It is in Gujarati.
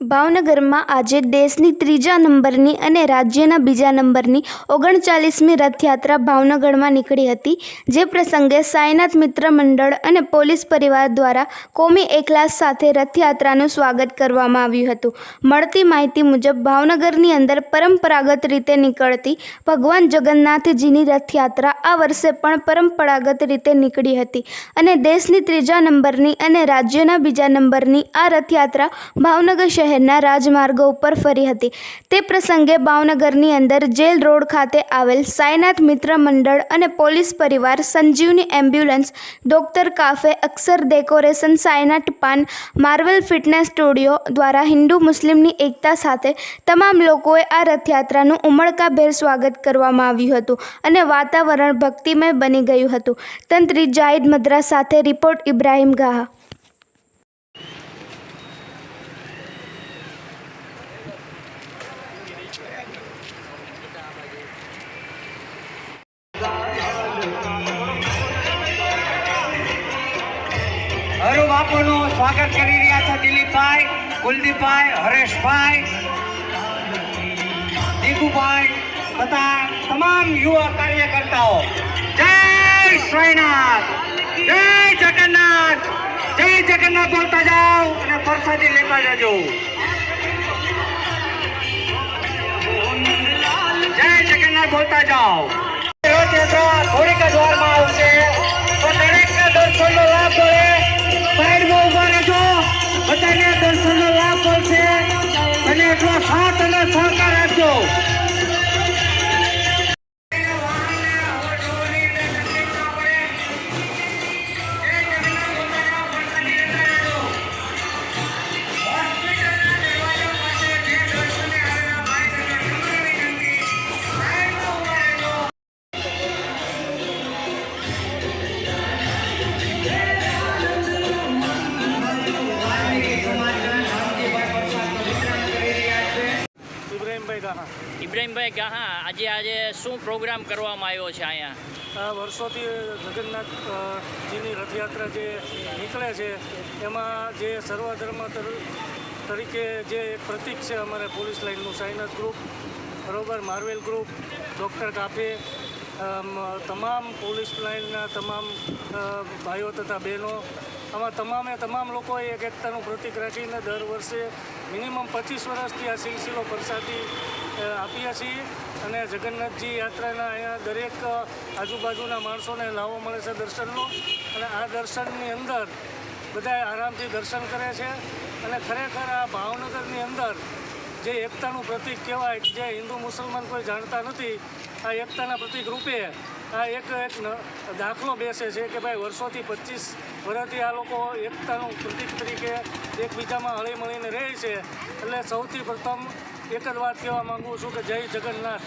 ભાવનગરમાં આજે દેશની ત્રીજા નંબરની અને રાજ્યના બીજા નંબરની ઓગણચાલીસમી રથયાત્રા ભાવનગરમાં નીકળી હતી. જે પ્રસંગે સાંઈનાથ મિત્ર મંડળ અને પોલીસ પરિવાર દ્વારા કોમી એકલાસ સાથે રથયાત્રાનું સ્વાગત કરવામાં આવ્યું હતું. મળતી માહિતી મુજબ ભાવનગરની અંદર પરંપરાગત રીતે નીકળતી ભગવાન જગન્નાથજીની રથયાત્રા આ વર્ષે પણ પરંપરાગત રીતે નીકળી હતી અને દેશની ત્રીજા નંબરની અને રાજ્યના બીજા નંબરની આ રથયાત્રા ભાવનગર શહેરના રાજમાર્ગો ઉપર ફરી હતી. તે પ્રસંગે ભાવનગરની અંદર જેલ રોડ ખાતે આવેલ સાયનાથ મિત્ર મંડળ અને પોલીસ પરિવાર Sanjivani ambulance, doctor cafe, Akshar decoration, Sainath Paan, Marvel fitness studio દ્વારા હિન્દુ મુસ્લિમની એકતા સાથે તમામ લોકોએ આ રથયાત્રાનું ઉમળકાભેર સ્વાગત કરવામાં આવ્યું હતું અને વાતાવરણ ભક્તિમય બની ગયું હતું. તંત્રી જાહિદ મદ્રાસ સાથે રિપોર્ટ ઇબ્રાહિમ ગાહા. હરુ બાપુનું સ્વાગત કરી રહ્યા છે દિલીપભાઈ, કુલદીપભાઈ, હરેશભાઈ, દીપુભાઈ તથા તમામ યુવા કાર્યકર્તાઓ. જય સ્વામિનાથ, જય જગન્નાથ જય જગન્નાથ બોલતા જાઓ અને પ્રસાદી લેતા જજો. જય જગન્નાથ બોલતા જાઓ. સાથ અને ઇબ્રાહીમભાઈ ગાહા. ઇબ્રાહીમભાઈ ગાહા આજે આજે શું પ્રોગ્રામ કરવામાં આવ્યો છે અહીંયા? આ વર્ષોથી જગન્નાથજીની રથયાત્રા જે નીકળે છે એમાં જે સર્વધર્મ તર- તરીકે જે એક પ્રતીક છે અમારે પોલીસ લાઇનનું સાઈનાથ ગ્રુપ બરોબર માર્વેલ ગ્રુપ ડૉક્ટર કાફે તમામ પોલીસ લાઇનના તમામ ભાઈઓ તથા બહેનો આમાં તમામે, તમામ લોકોએ એક એકતાનું પ્રતિક રાખીને દર વર્ષે મિનિમમ પચીસ વર્ષથી આ સિલસિલો પ્રસાદી આપીએ છીએ. અને જગન્નાથજી યાત્રાના અહીંયા દરેક આજુબાજુના માણસોને લાવો મળે છે દર્શનનો. અને આ દર્શનની અંદર બધા આરામથી દર્શન કરે છે. અને ખરેખર આ ભાવનગરની અંદર જે એકતાનું પ્રતિક કહેવાય, જે હિન્દુ મુસલમાન કોઈ જાણતા નથી, આ એકતાના પ્રતિક રૂપે આ એક એક દાખલો બેસે છે કે ભાઈ વર્ષોથી પચીસ વર્ષથી આ લોકો એકતાનું પ્રતિક તરીકે એકબીજામાં હળી મળીને રહે છે. એટલે સૌથી પ્રથમ એક જ વાત કહેવા માગું છું કે જય જગન્નાથ.